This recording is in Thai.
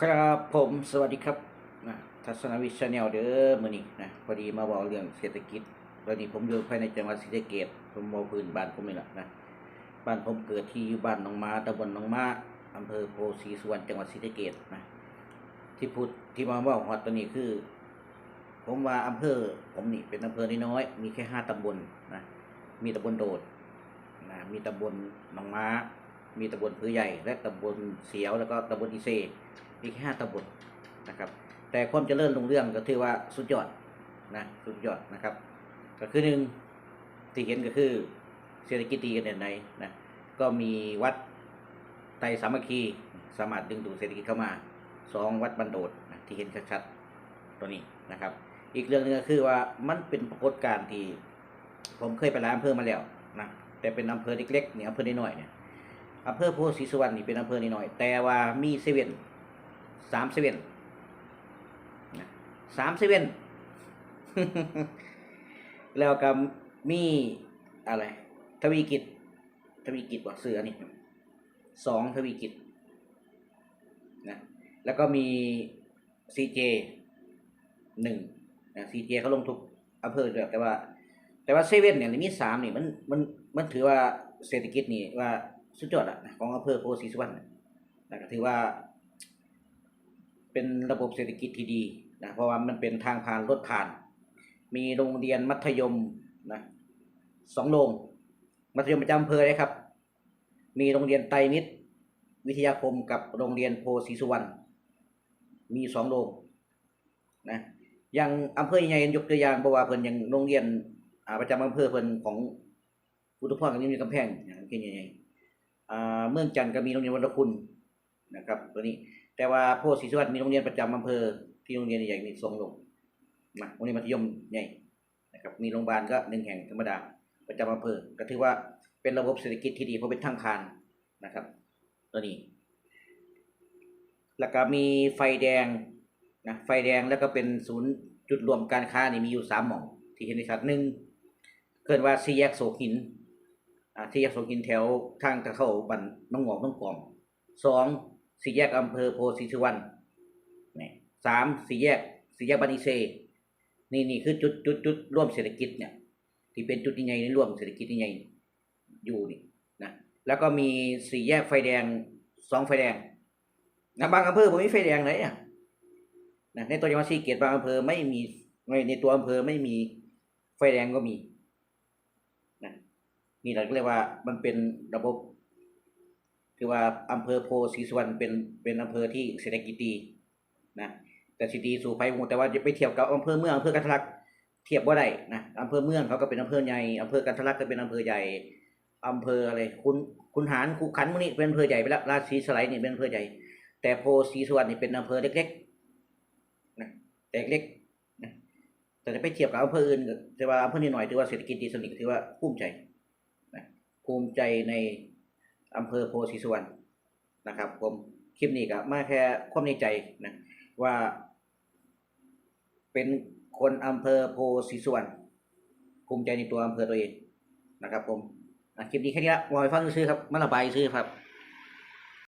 ครับผมสวัสดีครับนะทัศนวิชาแนลเด้อมื้อนี้นะพอดีมาบอกเรื่องเศรษฐกิจตอนนี้ผมอยู่ภายในจังหวัดศรีสะเกษผมมอพื้นบ้านผมนี่แหละนะบ้านผมเกิดที่อยู่บ้านหนองมาตำบลหนองมาอำเภอโพธิ์ศรีสุวรรณจังหวัดศรีสะเกษนะที่พูดที่มาว่าฮอดตัวนี้คือ ผมว่าอำเภอผมนี่เป็นอำเภอน้อยๆมีแค่ห้าตำบลนะมีตำบลโดดนะมีตำบลหนองมามีตำบลผือใหญ่ และตำบลเสียวแล้วก็ตำบลอีเซ มีแค่ห้าตำบลนะครับ แต่ความเจริญรุ่งเรื่องก็ถือว่าสุดยอดนะสุดยอดนะครับ ก็คือหนึ่งที่เห็นก็คือเศรษฐกิจดีกันในนะก็มีวัดไตรสามัคคีสามารถดึงดูดเศรษฐกิจเข้ามาสองวัดบันโดดนะที่เห็นชัดๆตัวนี้นะครับ อีกเรื่องหนึงก็คือว่ามันเป็นปรากฏการณ์ที่ผมเคยไปร้านอำเภอมาแล้วนะแต่เป็นอำเภอเล็กๆเนี่ยอำเภอน้อยๆเนี่ยอำเภอโพธิ์ศรีสุวรรณนี่เป็นอำเภอน้อยๆแต่ว่ามีเซเว่น สามเซเว่นสามเซเว่นแล้วก็มีอะไร ทวีกิจ ทวีกิจว่าเสือนี่สองทวีกิจนะแล้วก็มีซีเจหนึ่งนะซีเจเขาลงทุกอำเภอด้วยแต่ว่า แต่ว่าเซเว่นเนี่ยมีสามนี่มันมันมันถือว่าเศรษฐกิจนี่ว่าสุดยอดอะนะของอำเภอโพธิ์ศรีสุวรรณนะถือว่า เป็นระบบเศรษฐกิจที่ดีนะเพราะว่ามันเป็นทางผ่านรถผ่าน มีโรงเรียนมัธยมนะสองโรงมัธยมประจำอำเภอเลยครับ มีโรงเรียนไตรมิตร วิทยาคมกับโรงเรียนโพศรีสุวรรณมีสองโรงนะอย่างอำเภอใหญ่ยกตัวอย่างบอกว่าเพิ่นอย่างโรงเรียนอาประจำอำเภอเพิ่นของอุทุพรกับมีกำแพงอย่างเช่นใหญ่อาเมืองจันทร์ก็มีโรงเรียนวัดคุณ นะครับ ตัวนี้ แต่ว่าโพธิศรีสุวรรณมีโรงเรียนประจำอำเภอที่โรงเรียนใหญ่ๆมีสองโรงนะโรงเรียนมัธยมใหญ่นะครับ มีโรงพยาบาลก็หนึ่งแห่งธรรมดาประจำอำเภอก็ถือว่าเป็นระบบเศรษฐกิจที่ดีเพราะเป็นทางคานนะครับ ตัวนี้ แล้วก็มีไฟแดงนะไฟแดงแล้วก็เป็นศูนย์จุดรวมการค้านี่มีอยู่สามหม่อง ที่เห็นในชัดหนึ่งเกินว่าสี่แยกโศกหินอ่าสี่แยกโศกหินแถวทางทางเข้าบันน้องหงอกน้องกล่อมสอง สี่แยกอำเภอโพธิ์ศรีสุวรรณนี่สามสี่แยกสี่แยกบันอิเซ นี่นี่คือจุดจุดจุดร่วมเศรษฐกิจเนี่ย ที่เป็นจุดใหญ่ในร่วมเศรษฐกิจใหญ่อยู่นี่นะแล้วก็มีสี่แยกไฟแดงสองไฟแดงนะบางอำเภอผมมีไฟแดงไหนอะนะในตัวจังหวัดศรีเกตบางอำเภอไม่มีในในตัวอำเภอไม่มีไฟแดงก็มีนะนี่เราก็เรียกว่ามันเป็นระบบ คือว่าอำเภอโพศีสุวรรณเป็นเป็นอำเภอที่เศรษฐกิจดีนะแต่สิดีสู่ไปหมู่แต่ว่าจะไปเทียบกับอำเภอเมืองอำเภอกันทลักเทียบว่าได้นะอำเภอเมืองเขาก็เป็นอำเภอใหญ่อำเภอกันทลักก็เป็นอำเภอใหญ่อำเภออะไรคุณคุณหารคุขันมุนี่เป็นอำเภอใหญ่ไปแล้วราศีสไลด์นี่เป็นอำเภอใหญ่ แต่โพศีสุวรรณนี่เป็นอำเภอเล็กๆนะแต่เล็กนะแต่จะไปเทียบกับอำเภออื่นก็แต่ว่าอำเภอนี้หน่อยถือว่าเศรษฐกิจดีสนิทถือว่าภูมิใจนะภูมิใจใน อำเภอโพธิสวรรณนะครับ ผมคลิปนี้ก็มาแค่ความในใจนะว่าเป็นคนอำเภอโพธิสวรรณภูมิใจในตัวอำเภอตัวเองนะครับ ผมคลิปนี้แค่นี้ละวอยฟังซื้อครับมาระบายซื้อครับ